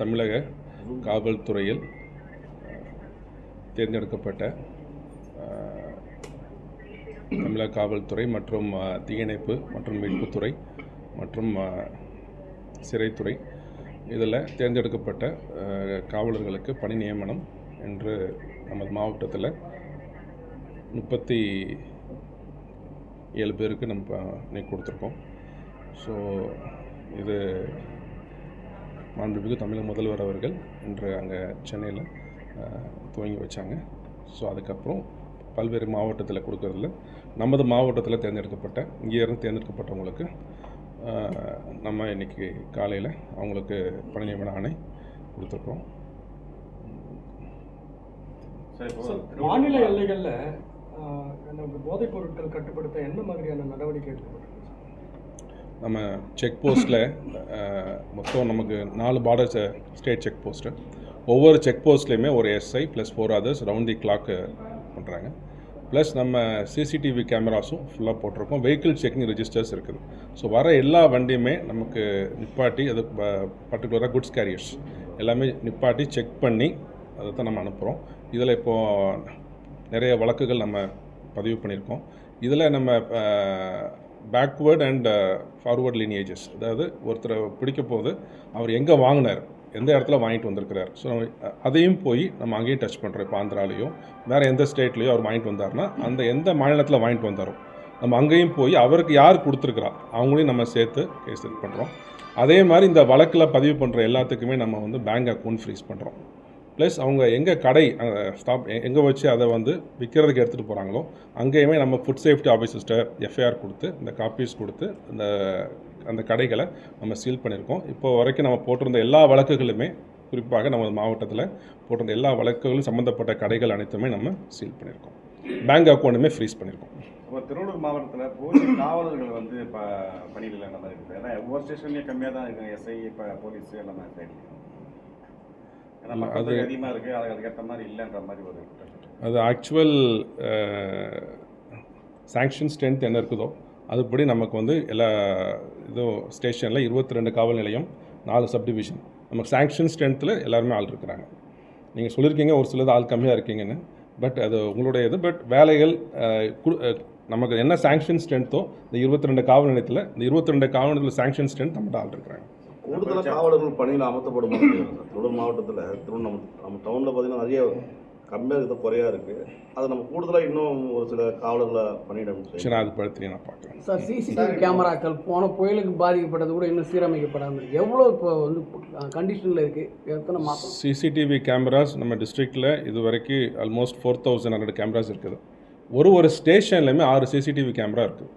தமிழக காவல்துறையில் தேர்ந்தெடுக்கப்பட்ட தமிழக காவல்துறை மற்றும் தீயணைப்பு மற்றும் மீட்புத்துறை மற்றும் சிறைத்துறை. இதில் தேர்ந்தெடுக்கப்பட்ட காவலர்களுக்கு பணி நியமனம் என்று நமது மாவட்டத்தில் முப்பத்தி ஏழு பேருக்கு நம்ம இன்னைக்கு கொடுத்துருக்கோம். ஸோ இது மாண்புமிகு தமிழக முதல்வர் அவர்கள் இன்று அங்கே சென்னையில் துவங்கி வச்சாங்க ஸோ அதுக்கப்புறம் பல்வேறு மாவட்டத்தில் கொடுக்கறதுல நமது மாவட்டத்தில் தேர்ந்தெடுக்கப்பட்ட இங்கே இருந்து தேர்ந்தெடுக்கப்பட்டவங்களுக்கு நம்ம இன்னைக்கு காலையில் அவங்களுக்கு பணி நியமன ஆணை கொடுத்துருக்கோம் மாநில எல்லைகளில் போதைப் பொருட்கள் கட்டுப்படுத்த என்ன மாதிரியான நடவடிக்கை எடுக்கப்பட்டிருக்கு? நம்ம செக் போஸ்ட்டில் மொத்தம் நமக்கு நாலு பார்டர் ஸ்டேட் செக் போஸ்ட்டு ஒவ்வொரு செக் போஸ்ட்லேயுமே ஒரு SI plus four others round the clock பண்ணுறாங்க ப்ளஸ் நம்ம சிசிடிவி கேமராஸும் ஃபுல்லாக போட்டிருக்கோம். வெஹிக்கிள் செக்கிங் ரெஜிஸ்டர்ஸ் இருக்குது. ஸோ வர எல்லா வண்டியுமே நமக்கு நிப்பாட்டி அது பர்டிகுலராக குட்ஸ் கேரியர்ஸ் எல்லாமே நிப்பாட்டி செக் பண்ணி அதை தான் நம்ம அனுப்புகிறோம் இதில் இப்போது நிறைய வழக்குகள் நம்ம பதிவு பண்ணியிருக்கோம். இதில் நம்ம பேக்வேர்ட் அண்ட் ஃபார்வர்ட் லீனேஜஸ் அதாவது ஒருத்தரை பிடிக்க போது அவர் எங்கே வாங்கினார்? எந்த இடத்துல வாங்கிட்டு வந்திருக்கிறார்? ஸோ அதையும் போய் நம்ம அங்கேயும் டச் பண்ணுறோம் இப்போ ஆந்திராலேயும் வேறு எந்த ஸ்டேட்லேயோ அவர் வாங்கிட்டு வந்தார்னா அந்த எந்த மாநிலத்தில் வாங்கிட்டு வந்தாரோ நம்ம அங்கேயும் போய் அவருக்கு யார் கொடுத்துருக்குறா அவங்களையும் நம்ம சேர்த்து கேஸ் பண்ணுறோம் அதே மாதிரி இந்த வழக்கில் பதிவு பண்ணுற எல்லாத்துக்குமே நம்ம வந்து பேங்க் அக்கௌண்ட் ஃப்ரீஸ் பண்ணுறோம் ப்ளஸ் அவங்க எங்கே கடை ஸ்டாப் எங்கே வச்சு அதை வந்து விற்கிறதுக்கு எடுத்துகிட்டு போகிறாங்களோ அங்கேயுமே நம்ம ஃபுட் சேஃப்டி ஆஃபீஸர்ஸ்ட்ட எஃப்ஐஆர் கொடுத்து இந்த காப்பீஸ் கொடுத்து இந்த அந்த கடைகளை நம்ம சீல் பண்ணியிருக்கோம். இப்போ வரைக்கும் நம்ம போட்டிருந்த எல்லா வழக்குகளுமே குறிப்பாக நம்ம மாவட்டத்தில் போட்டிருந்த எல்லா வழக்குகளும் சம்மந்தப்பட்ட கடைகள் அனைத்துமே நம்ம சீல் பண்ணியிருக்கோம். பேங்க் அக்கௌண்ட்டுமே ஃப்ரீஸ் பண்ணியிருக்கோம். இப்போ திருவள்ளூர் மாவட்டத்தில் போலீஸ் காவலர்கள் வந்து இப்போ பணியில் நல்லா மாதிரி இருக்குது ஏன்னா ஒவ்வொரு ஸ்டேஷன்லேயும் கம்மியாக தான் இருக்குது எஸ்ஐ இப்போ போலீஸ் எல்லாமே தேடி அது- தொகை அதிகமாக இருக்குது அதுக்கு அதுக்கேற்ற மாதிரி இல்லைன்ற மாதிரி ஒரு. அது ஆக்சுவல் சாங்ஷன் ஸ்ட்ரென்த் என்ன இருக்குதோ அதுபடி நமக்கு வந்து எல்லா இதுவும் ஸ்டேஷனில் இருபத்தி ரெண்டு காவல் நிலையம் நாலு சப்டிவிஷன் நமக்கு சாங்ஷன் ஸ்ட்ரென்த்தில் எல்லாருமே ஆள் இருக்கிறாங்க. நீங்கள் சொல்லியிருக்கீங்க ஒரு சிலது ஆள் கம்மியாக இருக்கீங்கன்னு. பட் அது உங்களுடைய இது பட் வேலைகள் நமக்கு என்ன சாங்ஷன் ஸ்ட்ரென்த்தோ இந்த இருபத்தி ரெண்டு காவல் நிலையத்தில் இந்த இருபத்தி ரெண்டு காவல் நிலையத்தில் சாங்ஷன் ஸ்ட்ரென்த் நம்மகிட்ட ஆள் இருக்கிறாங்க. கூடுதலாக காவலர்கள் பணியில் அமர்த்தப்படும் திருவள்ளூர் மாவட்டத்தில் திருவண்ண நம்ம நம்ம டவுனில் பார்த்தீங்கன்னா நிறைய கம்மியாக இருக்குது குறையா இருக்குது அதை நம்ம கூடுதலாக இன்னும் ஒரு சில காவலர்களை செய்யணும். சரி நான் அது படுத்தி நான் பார்க்குறேன் சார் சிசிடிவி கேமராக்கள் போன புயலுக்கு பாதிக்கப்பட்டது கூட இன்னும் சீரமைக்கப்படாமல் இருக்கு. எவ்வளோ இப்போ வந்து கண்டிஷனில் இருக்குது எத்தனை மாதம் சிசிடிவி கேமராஸ் நம்ம டிஸ்ட்ரிக்டில் இது வரைக்கும் almost four thousand hundred cameras இருக்குது. ஒரு ஒரு ஸ்டேஷன்லையுமே ஆறு சிசிடிவி கேமரா இருக்குது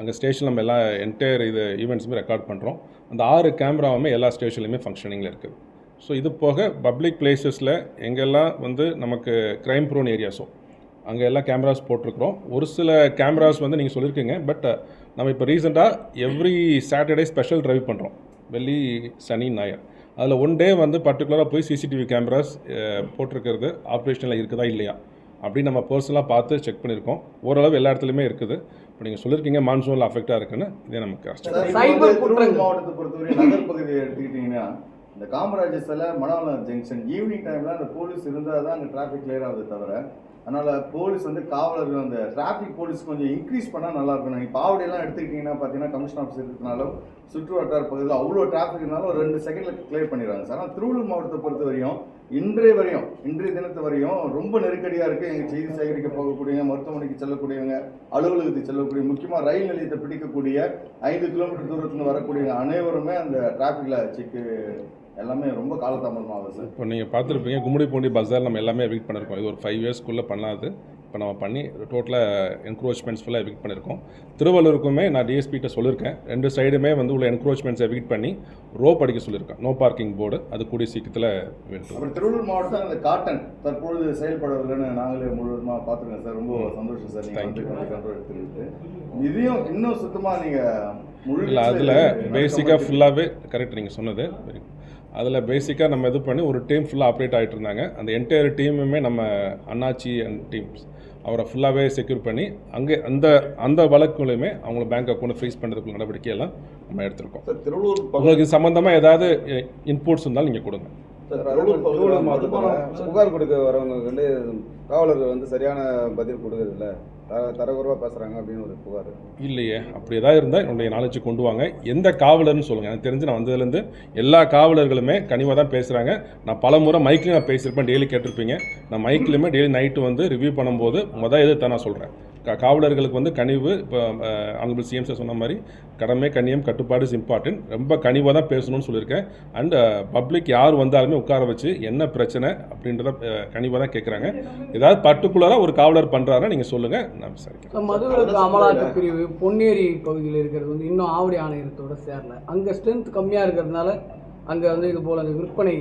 அங்கே ஸ்டேஷன் நம்ம எல்லா என்டையர் இது ஈவெண்ட்ஸுமே ரெக்கார்ட் பண்ணுறோம் அந்த ஆறு கேமராவுமே எல்லா ஸ்டேஷன்லையுமே ஃபங்க்ஷனிங்கில் இருக்குது ஸோ இது போக பப்ளிக் பிளேசஸில் எங்கெல்லாம் வந்து நமக்கு க்ரைம் ப்ரோன் ஏரியாஸோ அங்கே எல்லாம் கேமராஸ் போட்டிருக்கிறோம். ஒரு சில கேமராஸ் வந்து நீங்கள் சொல்லியிருக்கீங்க பட் நம்ம இப்போ ரீசெண்டாக எவ்ரி சாட்டர்டே ஸ்பெஷல் ட்ரைவ் பண்ணுறோம் வெள்ளி சனி ஞாயிறு. அதில் ஒன் டே வந்து பர்டிகுலராக போய் சிசிடிவி கேமராஸ் போட்டிருக்கிறது ஆப்ரேஷனில் இருக்குதா இல்லையா அப்படின்னு நம்ம பர்சனலாக பார்த்து செக் பண்ணியிருக்கோம். ஓரளவு எல்லா இடத்துலையுமே இருக்குது. இப்போ நீங்கள் சொல்லியிருக்கீங்க மான்சூனில் அஃபெக்டாக இருக்குன்னு இதே நமக்கு கஷ்டம். மாவட்டத்தை பொறுத்தவரை நகர் பகுதியை எடுத்துக்கிட்டிங்கன்னா இந்த காமராஜர் சிலை மணவளம் ஜங்ஷன் ஈவினிங் டைம்ல அந்த போலீஸ் இருந்தால் தான் அங்கே டிராஃபிக் கிளியர் ஆகுது தவிர அதனால் போலீஸ் வந்து காவலர்கள் அந்த டிராஃபிக் போலீஸ் கொஞ்சம் இன்க்ரீஸ் பண்ணால் நல்லா இருக்கும். நீங்கள் பாவடையெல்லாம் எடுத்துக்கிட்டிங்கன்னா பார்த்தீங்கன்னா கமிஷன் ஆஃபீஸ் இருக்கிறதுனாலும் சுற்று வட்டார பகுதியில் அவ்வளோ டிராஃபிக் இருந்தாலும் ஒரு ரெண்டு செகண்டில் கிளியர் பண்ணிடுறாங்க சார். ஆனால் திருவள்ளூர் மாவட்டத்தை பொறுத்த வரையும் இன்றைய வரையும் இன்றைய தினத்து வரையும் ரொம்ப நெருக்கடியாக இருக்குது எங்கள் செய்தி சேகரிக்க போகக்கூடியவங்க மருத்துவமனைக்கு செல்லக்கூடியவங்க அலுவலகத்துக்கு செல்லக்கூடிய முக்கியமாக ரயில் நிலையத்தை பிடிக்கக்கூடிய ஐந்து கிலோமீட்டர் தூரத்தில் வரக்கூடிய அனைவருமே அந்த டிராஃபிக்கில் செக்கு எல்லாமே ரொம்ப காலதாமதமாகுது சார். இப்போ நீங்கள் பார்த்துருப்பீங்க கும்மிடிப்பூண்டி பஸார் நம்ம எல்லாமே எவிக்ட் பண்ணியிருக்கோம் இது ஒரு ஃபைவ் இயர்ஸ்க்குள்ளே பண்ணாது. இப்போ நம்ம பண்ணி டோட்டலாக என்க்ரோச்மெண்ட்ஸ் ஃபுல்லாக எவிக்ட் பண்ணியிருக்கோம் திருவள்ளூருக்குமே நான் டிஎஸ்பிகிட்ட சொல்லியிருக்கேன் ரெண்டு சைடுமே வந்து உள்ள என்க்ரோச்மெண்ட்ஸ் எவிக்ட் பண்ணி ரோப் அடிக்க சொல்லியிருக்கேன் நோ பார்க்கிங் போர்டு அது கூடிய சீக்கிரத்தில் வேண்டும் அப்புறம் திருவள்ளூர் மாவட்டத்தில் அந்த காட்டன் தற்பொழுது செயல்படவில்லைன்னு நாங்களே முழுவதுமாக பார்த்துருக்கோம் சார். ரொம்ப சந்தோஷம் சார். நீங்கள் கண்ட்ரோல் எடுத்துக்கிட்டு. இதையும் இன்னும் சுத்தமாக நீங்கள் இல்லை அதில் பேசிக்காக ஃபுல்லாகவே கரெக்ட் நீங்கள் சொன்னது. அதில் பேசிக்காக நம்ம இது பண்ணி ஒரு டீம் ஃபுல்லாக ஆப்ரேட் ஆகிட்டு இருந்தாங்க. அந்த என்டையர் டீமுமே நம்ம அண்ணாச்சி அண்ட் டீம்ஸ் அவரை ஃபுல்லாகவே செக்யூர் பண்ணி அங்கே அந்த அந்த வழக்குலையுமே அவங்கள பேங்க் அக்கௌண்ட் ஃப்ரீஸ் பண்ணுறதுக்கு நடவடிக்கையெல்லாம் நம்ம எடுத்திருக்கோம். சார் திருவள்ளூர் உங்களுக்கு சம்மந்தமாக ஏதாவது இன்புட்ஸ் இருந்தாலும் நீங்கள் கொடுங்க. புகார் கொடுக்க வரவங்க வந்து காவலர்கள் வந்து சரியான பதில் கொடுக்கறதில்ல. தர பேசுகிறாங்க அப்படின்னு ஒரு புகார். இல்லையே அப்படி ஏதாவது இருந்தால் என்னுடைய நாலேஜ் கொண்டு வாங்க. எந்த காவலர்னு சொல்லுங்கள் எனக்கு தெரிஞ்சு நான் வந்ததுலேருந்து எல்லா காவலர்களுமே கனிவாக தான் பேசுகிறாங்க நான் பல முறை மைக்லையும் நான் பேசியிருப்பேன். டெய்லி கேட்டிருப்பீங்க. நான் மைக்லையுமே டெய்லி நைட்டு வந்து ரிவ்யூ பண்ணும்போது மொதல் எது தான் நான் சொல்கிறேன் காவலர்களுக்கு வந்து கனிவு இப்போ ஆனபிள் சிஎம் சார் சொன்ன மாதிரி கடமை கண்ணியம் கட்டுப்பாடு இஸ் இம்பார்ட்டன்ட் ரொம்ப கனிவாக தான் பேசணும்னு சொல்லியிருக்கேன். அண்ட் பப்ளிக் யார் வந்தாலுமே உட்கார வச்சு என்ன பிரச்சனை அப்படின்றத கனிவாக தான் கேட்குறாங்க ஏதாவது பர்டிகுலராக ஒரு காவலர் பண்ணுறாருன்னா நீங்கள் சொல்லுங்கள் நான் விசாரிக்கிறேன். மதுவிலக்கு அமலாக்க பிரிவு பொன்னேரி பகுதியில் இருக்கிறது வந்து இன்னும் ஆவடி ஆணையத்தோட சேரல. அங்கே ஸ்ட்ரென்த் கம்மியாக இருக்கிறதுனால அங்கே வந்து இது போல் அந்த விற்பனை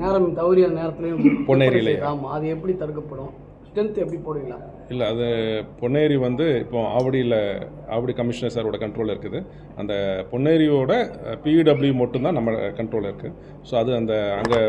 நேரம் தவறிய நேரத்துலையும் பொன்னேரியிலையா? ஆமாம் அது எப்படி தடுக்கப்படும்? ஸ்ட்ரென்த் எப்படி போடுவீங்களா? இல்லை அது பொன்னேரி வந்து இப்போ ஆவடியில் ஆவடி கமிஷனர் சாரோட கண்ட்ரோலில் இருக்குது. அந்த பொன்னேரியோட பிடபிள்யூ மட்டும்தான் நம்ம கண்ட்ரோலில் இருக்குது ஸோ அது அந்த அங்கே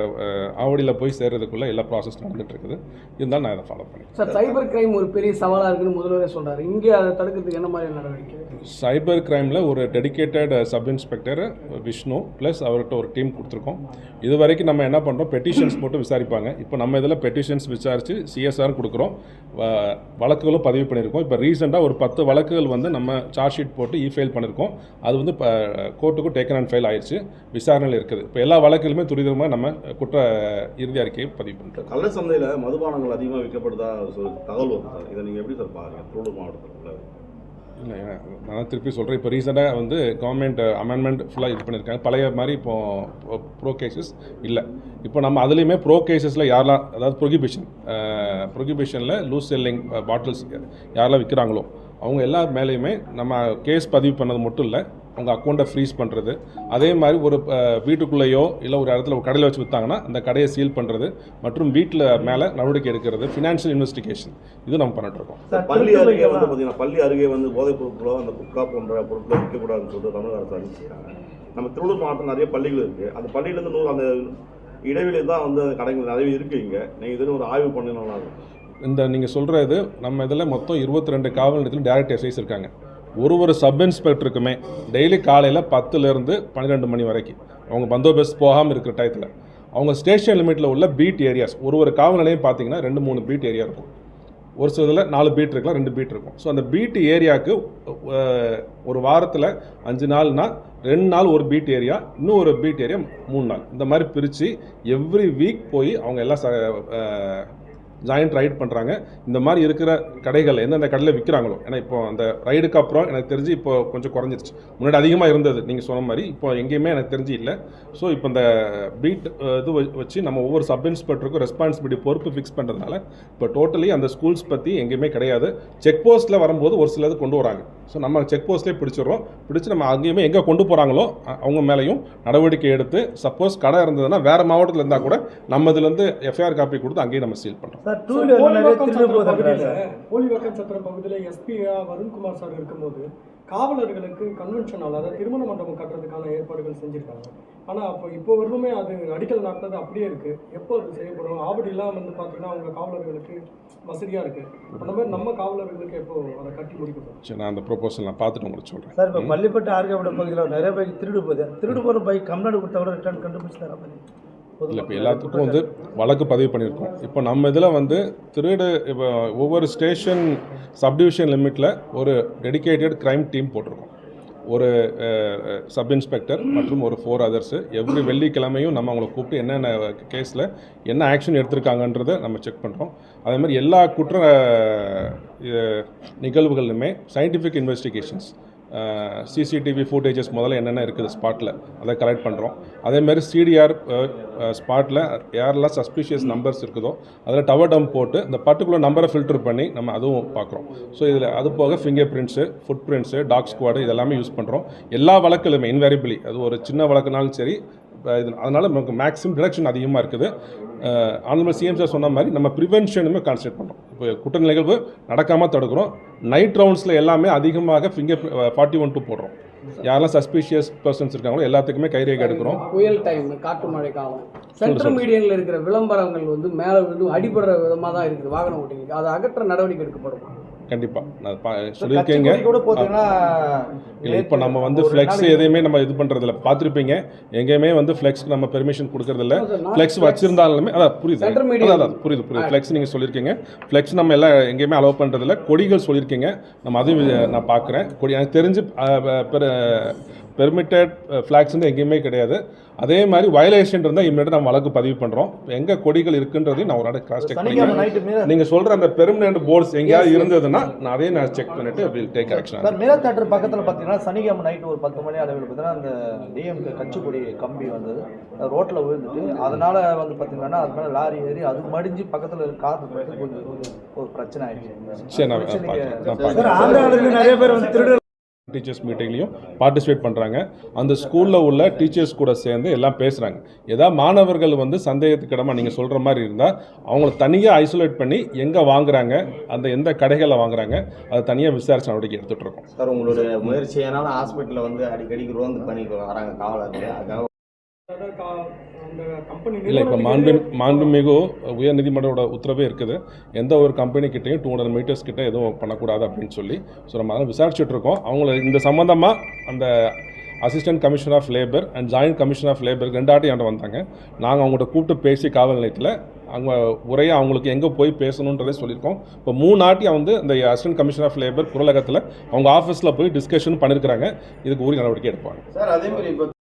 ஆவடியில் போய் சேர்றதுக்குள்ளே எல்லா ப்ராசஸ் நடந்துட்டு இருக்குது. இருந்தாலும் நான் அதை ஃபாலோ பண்ணி சார் சைபர் கிரைம் ஒரு பெரிய சவாலாக இருக்குன்னு முதல்வரே சொல்கிறாரு இங்கே அதை தடுக்கிறதுக்கு என்ன மாதிரி நடவடிக்கை? சைபர் கிரைமில் ஒரு dedicated sub inspector Vishnu plus அவர்கிட்ட ஒரு டீம் கொடுத்துருக்கோம். இது வரைக்கும் நம்ம என்ன பண்ணுறோம் பெட்டிஷன்ஸ் போட்டு விசாரிப்பாங்க. இப்போ நம்ம இதில் பெட்டிஷன்ஸ் விசாரித்து சிஎஸ்ஆர் கொடுக்குறோம். வழக்குகளும் பதிவு பண்ணியிருக்கோம். இப்போ ரீசெண்டாக ஒரு பத்து வழக்குகள் வந்து நம்ம சார்ஜ் ஷீட் போட்டு இ ஃபைல் பண்ணியிருக்கோம். அது வந்து இப்போ கோர்ட்டுக்கும் டேக்கன் அண்ட் ஃபைல் ஆயிடுச்சு விசாரணையில் இருக்குது. இப்போ எல்லா வழக்குகளுமே துரிதமாக நம்ம குற்ற இறுதி அறிக்கையை பதிவு பண்ணுறோம் கள்ள சந்தையில் மதுபானங்கள் அதிகமாக விற்கப்படுதா? தகவல் வருது சார் இதை நீங்கள் எப்படி சார் பாருங்க? திருவள்ளூர் மாவட்டத்தில் இல்லை நான் திருப்பி சொல்கிறேன் இப்போ ரீசெண்டாக வந்து கவர்மெண்ட் அமெண்ட்மெண்ட் ஃபுல்லாக இது பண்ணியிருக்காங்க பழைய மாதிரி இப்போ ப்ரோ கேசஸ் இல்லை. இப்போ நம்ம அதுலேயுமே ப்ரோ கேசஸில் யாரெல்லாம் அதாவது ப்ரொகிபிஷன் ப்ரொகிபிஷனில் லூஸ் செல்லிங் பாட்டில்ஸ் யாரெல்லாம் விற்கிறாங்களோ அவங்க எல்லா மேலேயுமே நம்ம கேஸ் பதிவு பண்ணது மட்டும் இல்லை அவங்க அக்கௌண்ட்டை ஃப்ரீஸ் பண்ணுறது அதே மாதிரி ஒரு வீட்டுக்குள்ளேயோ இல்லை ஒரு இடத்துல ஒரு கடையில் வச்சு விற்றாங்கன்னா அந்த கடையை சீல் பண்ணுறது மற்றும் வீட்டில் மேலே நடவடிக்கை எடுக்கிறது ஃபினான்ஷியல் இன்வெஸ்டிகேஷன் இது நம்ம பண்ணிட்டு இருக்கோம். பள்ளி அருகே வந்து பார்த்தீங்கன்னா பள்ளி அருகே வந்து போதைப் பொருட்களோ அந்த குட்கா போன்ற பொருட்களோ விற்கக்கூடாதுன்னு சொல்லிட்டு தமிழக அரசு அறிவிச்சிருக்காங்க நம்ம திருவள்ளூர் மாவட்டம் நிறைய பள்ளிகள் இருக்குது அந்த பள்ளியிலேருந்து நூறு அந்த இடைவெளி தான் வந்து அந்த கடைகள் நிறைய இருக்குது இங்கே. நீங்கள் இதில் ஒரு ஆய்வு இருக்கும் இந்த நீங்கள் சொல்கிறது நம்ம இதில் மொத்தம் இருபத்தி ரெண்டு காவல் நிலையத்தில் டேரக்ட் எஸ்ஐஸ் இருக்காங்க. ஒரு ஒரு சப் இன்ஸ்பெக்டருக்குமே டெய்லி காலையில் பத்துலேருந்து பன்னிரெண்டு மணி வரைக்கும். அவங்க பந்தோபஸ்த் போகாமல் இருக்கிற டயத்தில் அவங்க ஸ்டேஷன் லிமிட்டில் உள்ள பீட் ஏரியாஸ் ஒரு ஒரு காவல் நிலையம் பார்த்தீங்கன்னா ரெண்டு மூணு பீட் ஏரியா இருக்கும். ஒரு சில இதில் நாலு பீட் இருக்கலாம் ரெண்டு பீட் இருக்கும். ஸோ அந்த பீட் ஏரியாவுக்கு ஒரு வாரத்தில் அஞ்சு நாள்னால் ரெண்டு நாள் ஒரு பீட் ஏரியா இன்னும் ஒரு பீட் ஏரியா மூணு நாள். இந்த மாதிரி பிரித்து எவ்ரி வீக் போய் அவங்க எல்லாம் ச ஜாயிண்ட் ரைடு பண்ணுறாங்க இந்த மாதிரி இருக்கிற கடைகள் எந்தெந்த கடையில் விற்கிறாங்களோ ஏன்னா இப்போ அந்த ரைடுக்கு அப்புறம் எனக்கு தெரிஞ்சு இப்போ கொஞ்சம் குறைஞ்சிருச்சு. முன்னாடி அதிகமாக இருந்தது நீங்கள் சொன்ன மாதிரி. இப்போ எங்கேயுமே எனக்கு தெரிஞ்சு இல்லை. ஸோ இப்போ இந்த பீட் இது வச்சு நம்ம ஒவ்வொரு சப் இன்ஸ்பெக்டருக்கும் ரெஸ்பான்சிபிலிட்டி பொறுப்பு ஃபிக்ஸ் பண்ணுறதுனால இப்போ டோட்டலி அந்த ஸ்கூல்ஸ் பற்றி எங்கேயுமே கிடையாது. செக் போஸ்ட்டில் வரும்போது ஒரு சிலது கொண்டு வராங்க. ஸோ நம்ம செக் போஸ்ட்லேயே பிடிச்சிடுறோம். பிடிச்சி நம்ம அங்கேயுமே எங்கே கொண்டு போகிறாங்களோ அவங்க மேலேயும் நடவடிக்கை எடுத்து சப்போஸ் கடை இருந்ததுன்னா வேறு மாவட்டத்தில் இருந்தால் கூட நம்ம இதுலேருந்து எஃப்ஐஆர் காப்பி கொடுத்து அங்கேயே நம்ம சீல் பண்ணுறோம் பகுதியில- எஸ்பியா வருண்குமார் சார் இருக்கும்போது காவலர்களுக்கு கன்வென்ஷன் ஹால் அதாவது திருமண மண்டபம் கட்டுறதுக்கான ஏற்பாடுகள் செஞ்சிருக்காங்க. ஆனா அப்போ இப்போ வரலுமே அது அடிக்கல் நாட்டினது அப்படியே இருக்கு. எப்போ அது செய்யப்படும்? ஆவடிலாம் வந்து பார்த்தீங்கன்னா அவங்க காவலர்களுக்கு வசதியா இருக்கு. அந்த மாதிரி நம்ம காவலர்களுக்கு எப்போ அதை கட்டி முடிக்கப்படும் சரி நான் அந்த ப்ரொபோசல் நான் பார்த்துட்டு உங்களுக்கு சொல்கிறேன் சார் இப்போ பள்ளிப்பட்டு ஆர்காவிட பகுதியில் நிறைய பைக் திருடு போகுது திருடு போகிற பைக் கம்ப்ளைண்ட் கொடுத்தா கூட ரிட்டர்ன் கண்டுபிடிச்சு தர மாதிரி இல்லை இப்போ எல்லாத்துக்கும் வந்து வழக்கு பதிவு பண்ணியிருக்கோம். இப்போ நம்ம இதில் வந்து திருடு இப்போ ஒவ்வொரு ஸ்டேஷன் சப்டிவிஷன் லிமிட்டில் ஒரு டெடிகேட்டட் க்ரைம் டீம் போட்டிருக்கோம். ஒரு சப் இன்ஸ்பெக்டர் மற்றும் ஒரு ஃபோர் அதர்ஸு எவ்ரி வெள்ளிக்கிழமையும் நம்ம அவங்களை கூப்பிட்டு என்னென்ன கேஸில் என்ன ஆக்ஷன் எடுத்திருக்காங்கன்றதை நம்ம செக் பண்ணுறோம் அதே மாதிரி எல்லா குற்ற நிகழ்வுகளிலுமே சயின்டிஃபிக் இன்வெஸ்டிகேஷன்ஸ் சிசிடிவி ஃபுட்டேஜஸ் முதல்ல என்னென்ன இருக்குது ஸ்பாட்டில் அதை கலெக்ட் பண்ணுறோம் அதேமாதிரி சிடிஆர் ஸ்பாட்டில் யாரெல்லாம் சஸ்பிஷியஸ் நம்பர்ஸ் இருக்குதோ அதில் டவர் டம்ப் போட்டு இந்த பர்டிகுலர் நம்பரை ஃபில்டர் பண்ணி நம்ம அதுவும் பார்க்குறோம் ஸோ இதில் அது போக finger prints foot prints dog squad இதெல்லாமே யூஸ் பண்ணுறோம் எல்லா வழக்கிலுமே இன்வேரிபிளி அது ஒரு சின்ன வழக்குனாலும் சரி இது அதனால் நமக்கு மேக்ஸிமம் டிடக்ஷன் அதிகமாக இருக்குது. ஆனமல் சிஎம் சார் சொன்ன மாதிரி நம்ம ப்ரிவென்ஷனுமே கான்சன்ட்ரேட் பண்ணுறோம் இப்போ குற்ற நிகழ்வு நடக்காமல் தடுக்கிறோம். நைட் ரவுண்ட்ஸில் எல்லாமே அதிகமாக ஃபிங்கர் ஃபார்ட்டி ஒன் டூ போடுறோம். யாரெல்லாம் சஸ்பீஷியஸ் பர்சன்ஸ் இருக்காங்களோ எல்லாத்துக்குமே கைரேகை எடுக்கிறோம். புயல் டைம் காற்று மழை காலம் சென்ட்ரல் மீடியனில் இருக்கிற விளம்பரங்கள் வந்து மேலே வந்து அடிபடுற விதமாக தான் இருக்குது. வாகன ஓட்டிங்களுக்கு அதை அகற்ற நடவடிக்கை எடுக்கப்படும். கண்டிப்பாக நான் பா சொல்லியிருக்கீங்க. இல்லை இப்போ நம்ம வந்து ஃப்ளெக்ஸ் எதையுமே நம்ம இது பண்ணுறதில்ல பார்த்துருப்பீங்க. எங்கேயுமே வந்து ஃப்ளெக்ஸ்க்கு நம்ம பெர்மிஷன் கொடுக்கறதில்ல. ஃப்ளெக்ஸ் வச்சிருந்தாலுமே அதான் புரியுது. அதான் புரியுது புரியுது. ஃப்ளெக்ஸ் நீங்கள் சொல்லியிருக்கீங்க. ஃப்ளெக்ஸ் நம்ம எல்லாம் எங்கேயுமே அலோவ் பண்ணுறதில்ல கொடிகள் சொல்லியிருக்கீங்க. நம்ம அதையும் நான் பார்க்குறேன். கொடி எனக்கு தெரிஞ்சு பெர்மிட்டட் ஃப்ளாக்ஸ் வந்து எங்கேயுமே கிடையாது. அதே மாதிரி வயலேஷன் இருந்தால் இம்மீடியட் நம்ம வழக்கு பதிவு பண்ணுறோம் எங்கே கொடிகள் இருக்குன்றதையும் நான் ஒரு நாள் கிராஸ் செக் சனிக்கிழமை பண்ணிக்கிறேன். நீங்கள் சொல்கிற அந்த பெர்மனன்ட் போர்ட்ஸ் எங்கேயாவது இருந்ததுன்னா நான் அதையும் நான் செக் பண்ணிவிட்டு will take action sir Meera theatre பக்கத்தில் பார்த்தீங்கன்னா சனிக்கிழமை நைட்டு ஒரு பத்து மணி அளவில் பார்த்தீங்கன்னா அந்த டிஎம்கே கட்சிக்கொடி கம்பி வந்தது. ரோட்டில் விழுந்துட்டு அதனால வந்து பார்த்தீங்கன்னா அது மேலே லாரி ஏறி அது மடிஞ்சு பக்கத்தில் இருக்க கார் கொஞ்சம் ஒரு பிரச்சனை ஆயிடுச்சு. சரி நான் நிறைய பேர் வந்து திருடு டீச்சர்ஸ் மீட்டிங்லையும் பார்ட்டிசிபேட் பண்ணுறாங்க அந்த ஸ்கூலில் உள்ள டீச்சர்ஸ் கூட சேர்ந்து எல்லாம் பேசுகிறாங்க ஏதாவது மாணவர்கள் வந்து சந்தேகத்துக்கிடமா நீங்கள் சொல்கிற மாதிரி இருந்தால் அவங்கள தனியாக ஐசோலேட் பண்ணி எங்கே வாங்குறாங்க அந்த எந்த கடைகளில் வாங்குறாங்க அதை தனியாக விசாரிச்சு நடவடிக்கை எடுத்துகிட்டு இருக்கோம். சார் உங்களுடைய முயற்சியினால ஹாஸ்பிட்டலில் வந்து அடிக்கடிக்கு ரோந்து பண்ணி வராங்க காவலர்கள். அதுக்காக அதாவது கா- அந்த கம்பெனி இல்லை இப்போ மாண்பு மாண்புமிகு உயர்நீதிமன்றோட உத்தரவே இருக்குது. எந்த ஒரு கம்பெனி கிட்டையும் டூ ஹண்ட்ரட் மீட்டர்ஸ் கிட்ட எதுவும் பண்ணக்கூடாது அப்படின்னு சொல்லி ஸோ நம்ம அதெல்லாம் விசாரிச்சுட்டு இருக்கோம். அவங்கள இந்த சம்மந்தமாக அந்த assistant commissioner of labour and joint commissioner of labour ரெண்டாட்டி என்கிட்ட வந்தாங்க. நாங்கள் அவங்கள்ட்ட கூப்பிட்டு பேசி காவல் நிலையத்தில் அவங்க உரையாக அவங்களுக்கு எங்கே போய் பேசணுன்றதே சொல்லியிருக்கோம். இப்போ மூணு நாட்டி வந்து இந்த அசிஸ்டன்ட் கமிஷனர் ஆஃப் லேபர் குரலகத்தில் அவங்க ஆஃபீஸில் போய் டிஸ்கஷன் பண்ணியிருக்கிறாங்க இதுக்கு உரிய நடவடிக்கை எடுப்பாங்க. சார் அதே மாதிரி இப்போ